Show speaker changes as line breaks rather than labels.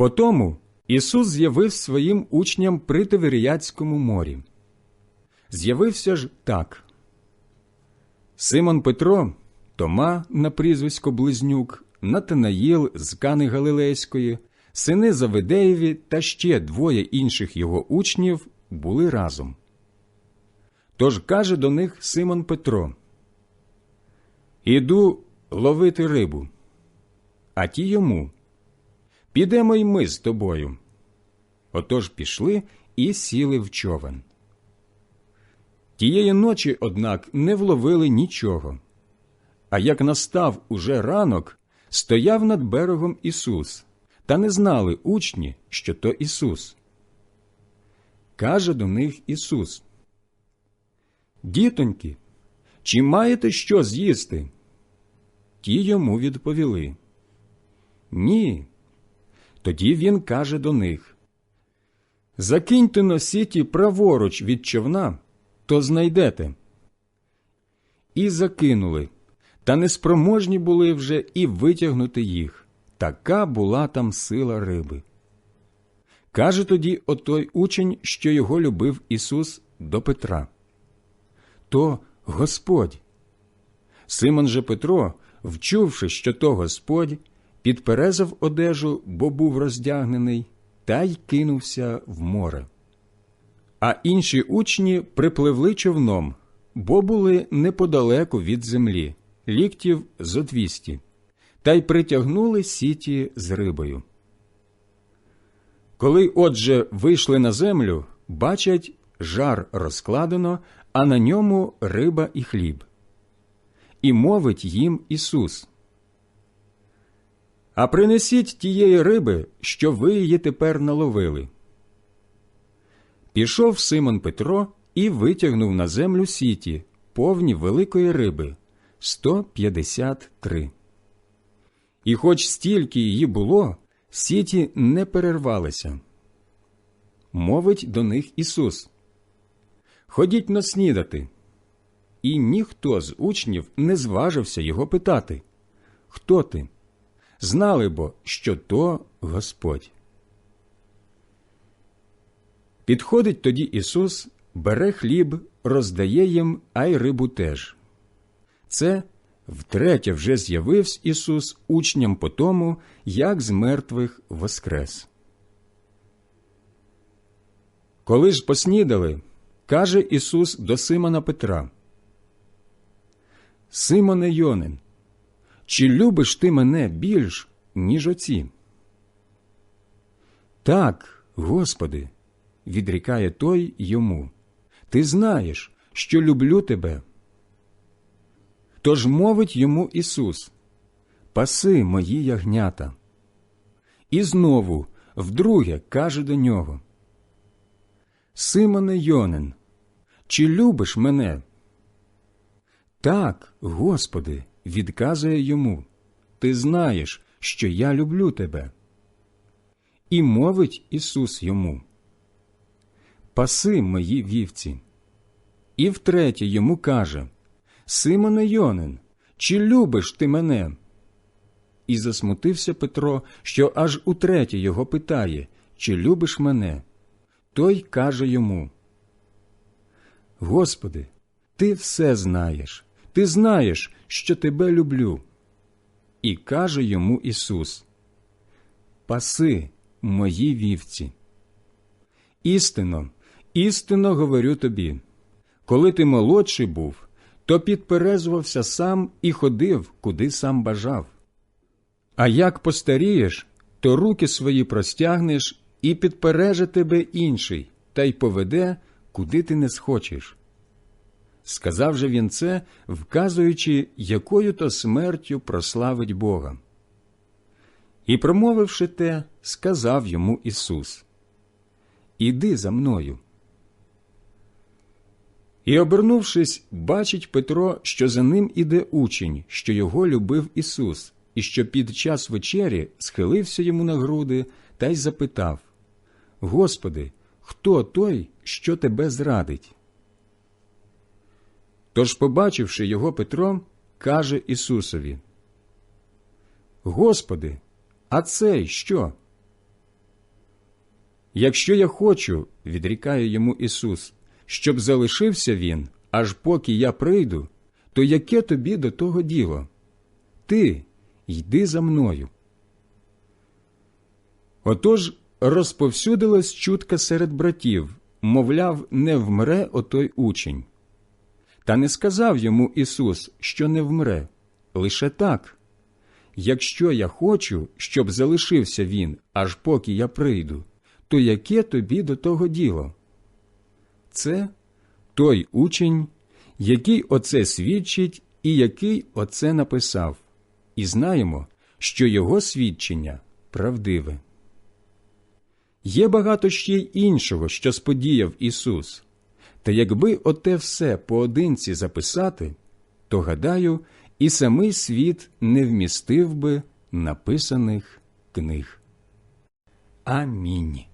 Потому Ісус з'явив своїм учням при Тиверіяцькому морі. З'явився ж так. Симон Петро, Тома на прізвисько Близнюк, Натанаїл з Кани Галилейської, сини Завидеєві та ще двоє інших його учнів були разом. Тож каже до них Симон Петро: Іду ловити рибу. А ті йому Підемо й ми з тобою. Отож пішли і сіли в човен. Тієї ночі, однак, не вловили нічого. А як настав уже ранок, стояв над берегом Ісус, та не знали учні, що то Ісус. Каже до них Ісус. Дітоньки, чи маєте що з'їсти? Ті йому відповіли. Ні. Тоді він каже до них Закиньте на сіті праворуч від човна, то знайдете. І закинули, та неспроможні були вже і витягнути їх. Така була там сила риби. Каже тоді отой учень, що його любив Ісус до Петра. То Господь. Симон же Петро, вчувши, що то Господь, підперезав одежу, бо був роздягнений, та й кинувся в море. А інші учні припливли човном, бо були неподалеку від землі, ліктів зо двісті, та й притягнули сіті з рибою. Коли, отже, вийшли на землю, бачать, жар розкладено, а на ньому риба і хліб. І мовить їм Ісус. А принесіть тієї риби, що ви її тепер наловили. Пішов Симон Петро і витягнув на землю сіті, повні великої риби 153. І хоч стільки її було, сіті не перервалися. Мовить до них Ісус. Ходіть наснідати. І ніхто з учнів не зважився його питати Хто ти? Знали бо, що то Господь. Підходить тоді Ісус, бере хліб, роздає їм, а й рибу теж. Це втретє вже з'явився Ісус учням по тому, як з мертвих воскрес. Коли ж поснідали, каже Ісус до Симона Петра Симоне Йонин, чи любиш ти мене більш, ніж оці? Так, Господи, відрікає той йому. Ти знаєш, що люблю тебе. Тож мовить йому Ісус Паси мої ягнята. І знову, вдруге, каже до нього Симоне Йонин, чи любиш мене? Так, Господи, відказує йому Ти знаєш, що я люблю тебе. І мовить Ісус йому Паси мої вівці. І втретє йому каже Симоне Йонин, чи любиш ти мене? І засмутився Петро, що аж утретє його питає Чи любиш мене? Той каже йому Господи, ти все знаєш, ти знаєш, що тебе люблю. І каже йому Ісус Паси мої вівці. Істинно, істинно говорю тобі, коли ти молодший був, то підперезувався сам і ходив, куди сам бажав. А як постарієш, то руки свої простягнеш і підпереже тебе інший, та й поведе, куди ти не схочеш. Сказав же він це, вказуючи, якою то смертю прославить Бога. І, промовивши те, сказав йому Ісус Іди за мною. І, обернувшись, бачить Петро, що за ним іде учень, що його любив Ісус, і що під час вечері схилився йому на груди та й запитав Господи, хто той, що тебе зрадить? Тож, побачивши його Петро, каже Ісусові: Господи, а цей що? Якщо я хочу, відрікає йому Ісус, щоб залишився він, аж поки я прийду, то яке тобі до того діло? Ти йди за мною. Отож розповсюдилась чутка серед братів, мовляв, не вмре отой учень. Та не сказав йому Ісус, що не вмре, лише так. Якщо я хочу, щоб залишився він, аж поки я прийду, то яке тобі до того діло? Це той учень, який оце свідчить і який оце написав, і знаємо, що його свідчення правдиве. Є багато ще й іншого, що сподіяв Ісус, та якби оте все поодинці записати, то, гадаю, і самий світ не вмістив би написаних книг. Амінь.